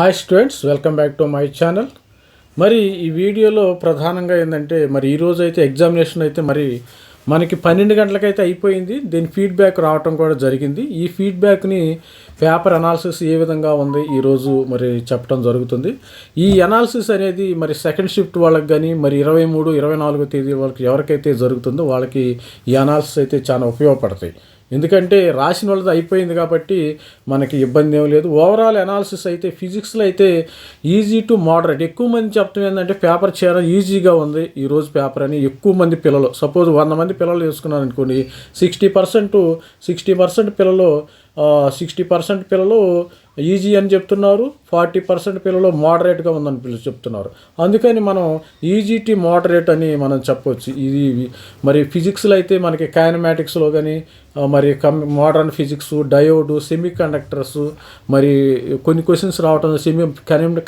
Hi students welcome back to my channel మరి ఈ వీడియోలో ప్రధానంగా ఏంటంటే మరి ఈరోజు అయితే ఎగ్జామినేషన్ అయితే మరి మనకి పన్నెండు గంటలకైతే అయిపోయింది. దీని ఫీడ్బ్యాక్ రావటం కూడా జరిగింది. ఈ ఫీడ్బ్యాక్ని పేపర్ అనాలిసిస్ ఏ విధంగా ఉంది ఈరోజు మరి చెప్పడం జరుగుతుంది. ఈ అనాలిసిస్ అనేది మరి సెకండ్ షిఫ్ట్ వాళ్ళకి కానీ మరి ఇరవై మూడు ఇరవై నాలుగో తేదీ వాళ్ళకి ఎవరికైతే జరుగుతుందో వాళ్ళకి ఈ అనాలిసిస్ అయితే చాలా ఉపయోగపడతాయి. ఎందుకంటే రాసిన వాళ్ళది అయిపోయింది కాబట్టి మనకి ఇబ్బంది ఏం లేదు. ఓవరాల్ అనాలిసిస్ అయితే ఫిజిక్స్లో అయితే ఈజీ టు మోడరేట్ ఎక్కువ మంది చెప్తాం ఏంటంటే పేపర్ చేయడం ఈజీగా ఉంది. ఈరోజు పేపర్ అని ఎక్కువ మంది పిల్లలు సపోజ్ వంద మంది పిల్లలు వేసుకున్నారు అనుకోండి సిక్స్టీ పర్సెంట్ సిక్స్టీ పర్సెంట్ పిల్లలు సిక్స్టీ పర్సెంట్ పిల్లలు ఈజీ అని చెప్తున్నారు ఫార్టీ పర్సెంట్ పిల్లలు మోడరేట్గా ఉందని పిల్లలు చెప్తున్నారు. అందుకని మనం ఈజీటీ మోడరేట్ అని మనం చెప్పవచ్చు ఇది మరి ఫిజిక్స్లో అయితే మనకి కైనమాటిక్స్లో కానీ మరి కం modern physics diode semiconductors మరి కొన్ని క్వశ్చన్స్ రావటం సెమీ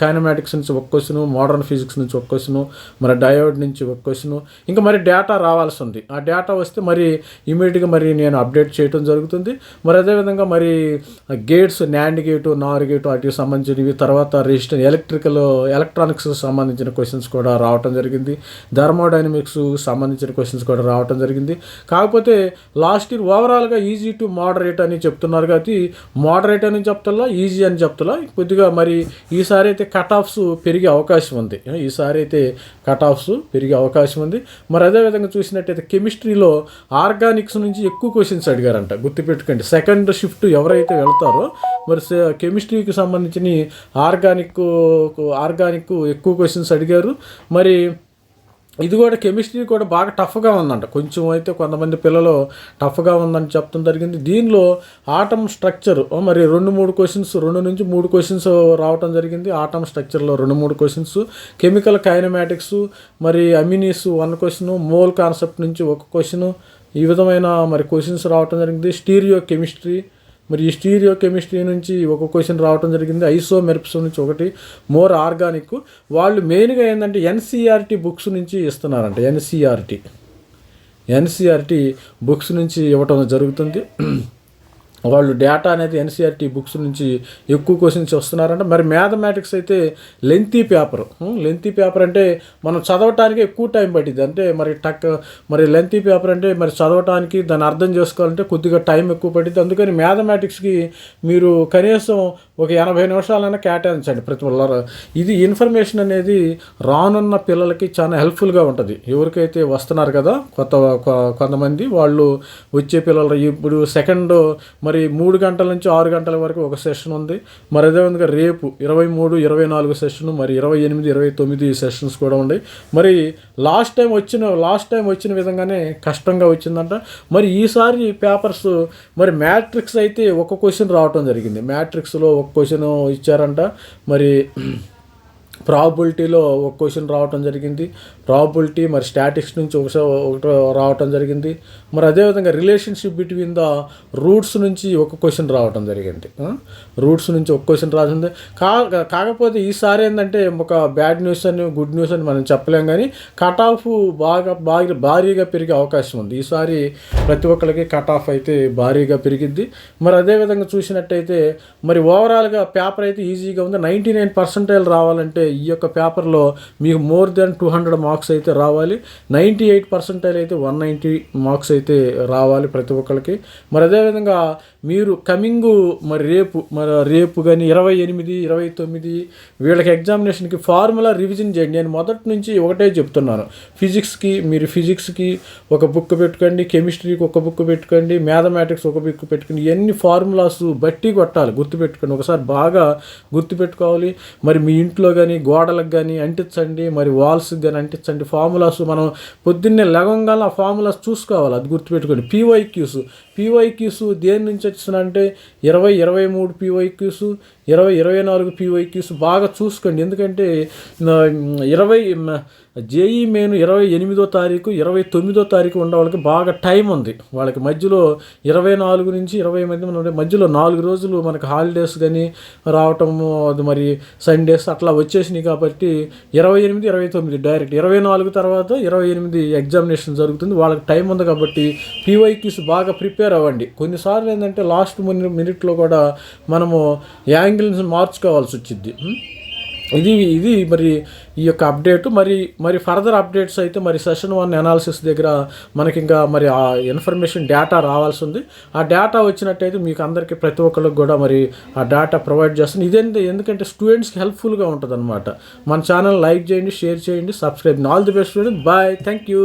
కైనమాటిక్స్ నుంచి ఒక క్వశ్చన్ మోడర్న్ ఫిజిక్స్ నుంచి ఒక క్వశ్చన్ మరి డయోడ్ నుంచి ఒక క్వశ్చన్ ఇంకా మరి డేటా రావాల్సి ఉంది. ఆ డేటా వస్తే మరి ఇమీడియట్గా మరి నేను అప్డేట్ చేయడం జరుగుతుంది. మరి అదేవిధంగా మరి gates NAND gate NOR gate వాటికి సంబంధించినవి తర్వాత రిజిస్టర్ ఎలక్ట్రికల్ ఎలక్ట్రానిక్స్ సంబంధించిన క్వశ్చన్స్ కూడా రావటం జరిగింది. థర్మోడైనమిక్స్ సంబంధించిన క్వశ్చన్స్ కూడా రావటం జరిగింది. కాకపోతే లాస్ట్ ఇయర్ ఓవరాల్గా ఈజీ టు మోడరేట్ అని చెప్తున్నారు కాబట్టి మోడరేట్ అని చెప్తలా ఈజీ అని చెప్తలా కొద్దిగా మరి ఈసారి అయితే కట్ ఆఫ్స్ పెరిగే అవకాశం ఉంది. ఈసారి అయితే కట్ ఆఫ్స్ పెరిగే అవకాశం ఉంది. మరి అదేవిధంగా చూసినట్టయితే కెమిస్ట్రీలో ఆర్గానిక్స్ నుంచి ఎక్కువ క్వశ్చన్స్ అడిగారంట. గుర్తుపెట్టుకోండి సెకండ్ షిఫ్ట్ ఎవరైతే వెళ్తారో మరి కెమిస్ట్రీకి సంబంధించిన ఆర్గానిక్ ఆర్గానిక్ ఎక్కువ క్వశ్చన్స్ అడిగారు. మరి ఇది కూడా కెమిస్ట్రీ కూడా బాగా టఫ్గా ఉందంట. కొంచెం అయితే కొంతమంది పిల్లలు టఫ్గా ఉందని చెప్తాం జరిగింది. దీనిలో ఆటమ్ స్ట్రక్చర్ మరి రెండు మూడు క్వశ్చన్స్ రెండు నుంచి మూడు క్వశ్చన్స్ రావటం జరిగింది. ఆటమ్ స్ట్రక్చర్లో రెండు మూడు క్వశ్చన్స్ కెమికల్ కైనమాటిక్స్ మరి amines one question mole concept నుంచి ఒక క్వశ్చన్ ఈ విధమైన మరి క్వశ్చన్స్ రావటం జరిగింది. స్టీరియో కెమిస్ట్రీ మరి ఈ స్టీరియో కెమిస్ట్రీ నుంచి ఒక క్వశ్చన్ రావడం జరిగింది. ఐసో మెర్ప్స్ నుంచి ఒకటి మోర్ ఆర్గానిక్. వాళ్ళు మెయిన్గా ఏంటంటే ఎన్సీఆర్టీ బుక్స్ నుంచి ఇస్తున్నారంట ఎన్సీఆర్టీ. ఎన్సీఆర్టీ బుక్స్ నుంచి ఇవ్వటం జరుగుతుంది. వాళ్ళు డేటా అనేది ఎన్సీఆర్టీ బుక్స్ నుంచి ఎక్కువ క్వశ్చన్స్ వస్తున్నారంట. మరి మ్యాథమెటిక్స్ అయితే లెంతీ పేపర్ లెంతీ పేపర్ అంటే మనం చదవటానికి ఎక్కువ టైం పట్టింది అంటే మరి టక్ మరి లెంతీ పేపర్ అంటే మరి చదవటానికి దాన్ని అర్థం చేసుకోవాలంటే కొద్దిగా టైం ఎక్కువ పట్టింది అందుకని మ్యాథమెటిక్స్కి మీరు కనీసం ఒక ఎనభై నిమిషాలైనా కేటాయించండి ప్రతి ఇది ఇన్ఫర్మేషన్ అనేది రానున్న పిల్లలకి చాలా హెల్ప్ఫుల్గా ఉంటుంది. ఎవరికైతే వస్తున్నారు కదా కొత్త కొంతమంది వాళ్ళు వచ్చే పిల్లలు ఇప్పుడు సెకండ్ మరి మూడు గంటల నుంచి ఆరు గంటల వరకు ఒక సెషన్ ఉంది. మరి అదేవిధంగా రేపు ఇరవై మూడు ఇరవై నాలుగు సెషన్ మరి ఇరవై ఎనిమిది ఇరవై తొమ్మిది సెషన్స్ కూడా ఉన్నాయి. మరి లాస్ట్ టైం వచ్చిన లాస్ట్ టైం వచ్చిన విధంగానే కష్టంగా వచ్చిందంట. మరి ఈసారి పేపర్స్ మరి మ్యాట్రిక్స్ అయితే ఒక క్వశ్చన్ రావటం జరిగింది. మ్యాట్రిక్స్లో ఒక క్వశ్చన్ ఇచ్చారంట. మరి ప్రాబిలిటీలో ఒక క్వశ్చన్ రావటం జరిగింది. ప్రాబిలిటీ మరి స్టాటిక్స్ నుంచి ఒకసారి ఒకటి రావటం జరిగింది. మరి అదేవిధంగా రిలేషన్షిప్ బిట్వీన్ ద రూట్స్ నుంచి ఒక క్వశ్చన్ రావటం జరిగింది. రూట్స్ నుంచి ఒక క్వశ్చన్ రాసింది. కా కాకపోతే ఈసారి ఏంటంటే ఒక బ్యాడ్ న్యూస్ అని గుడ్ న్యూస్ అని మనం చెప్పలేం కానీ కట్ ఆఫ్ బాగా బాగా భారీగా పెరిగే అవకాశం ఉంది. ఈసారి ప్రతి ఒక్కరికి కట్ ఆఫ్ అయితే భారీగా పెరిగిద్ది. మరి అదేవిధంగా చూసినట్టయితే మరి ఓవరాల్గా పేపర్ అయితే ఈజీగా ఉంది. నైంటీ నైన్ పర్సెంటైల్ రావాలంటే ఈ యొక్క పేపర్లో మీకు more than two hundred marks అయితే రావాలి. నైంటీ ఎయిట్ పర్సెంటైల్ అయితే వన్ నైంటీ మార్క్స్ అయితే రావాలి ప్రతి ఒక్కరికి మరి అదేవిధంగా మీరు కమింగ్ మరి రేపు మరి రేపు కానీ ఇరవై ఎనిమిది ఇరవై తొమ్మిది వీళ్ళకి ఎగ్జామినేషన్కి ఫార్ములా రివిజన్ చేయండి. నేను మొదటి నుంచి ఒకటే చెప్తున్నాను. ఫిజిక్స్కి మీరు ఫిజిక్స్కి ఒక బుక్ పెట్టుకోండి కెమిస్ట్రీకి ఒక బుక్ పెట్టుకోండి మ్యాథమెటిక్స్ ఒక బుక్ పెట్టుకోండి ఇవన్నీ ఫార్ములాస్ బట్టి కొట్టాలి గుర్తుపెట్టుకోండి. ఒకసారి బాగా గుర్తుపెట్టుకోవాలి. మరి మీ ఇంట్లో కానీ గోడలకు కానీ అంటించండి మరి వాల్స్కి కానీ అంటించండి. ఫార్ములాస్ మనం పొద్దున్నే లెగంగానే ఆ ఫార్ములాస్ చూసుకోవాలి అది గుర్తుపెట్టుకోండి. పీవైక్యూస్ పీవైక్యూస్ దేని నుంచి వచ్చిందంటే ఇరవై ఇరవై మూడు పీవైక్యూస్ ఇరవై ఇరవై నాలుగు పీవైక్యూస్ బాగా చూసుకోండి. ఎందుకంటే ఇరవై జేఈ మెయిన్ ఇరవై ఎనిమిదో తారీఖు ఇరవై తొమ్మిదో తారీఖు ఉన్న వాళ్ళకి బాగా టైం ఉంది. వాళ్ళకి మధ్యలో ఇరవై నాలుగు నుంచి ఇరవై మంది మధ్యలో నాలుగు రోజులు మనకి హాలిడేస్ కానీ రావటము అది మరి సండేస్ అట్లా వచ్చేసినాయి కాబట్టి ఇరవై ఎనిమిది ఇరవై తొమ్మిది డైరెక్ట్. ఇరవై నాలుగు తర్వాత ఇరవై ఎనిమిది ఎగ్జామినేషన్ జరుగుతుంది. వాళ్ళకి టైం ఉంది కాబట్టి పీవైక్యూస్ బాగా ప్రిపేర్ అవ్వండి. కొన్నిసార్లు ఏంటంటే లాస్ట్ మినిట్లో కూడా మనము యాంగ్ యాంగిల్స్ మార్చుకోవాల్సి వచ్చింది. ఇది ఇది మరి ఈ యొక్క అప్డేట్. మరి మరి ఫర్దర్ అప్డేట్స్ అయితే మరి సెషన్ వన్ అనాలిసిస్ దగ్గర మనకి ఇంకా మరి ఆ ఇన్ఫర్మేషన్ డేటా రావాల్సి ఉంది. ఆ డేటా వచ్చినట్టయితే మీకు అందరికీ ప్రతి ఒక్కరికి కూడా మరి ఆ డేటా ప్రొవైడ్ చేస్తుంది ఇదేంటి ఎందుకంటే స్టూడెంట్స్కి హెల్ప్ఫుల్గా ఉంటుంది అనమాట మన ఛానల్ లైక్ చేయండి షేర్ చేయండి subscribe. All the best student bye. Thank you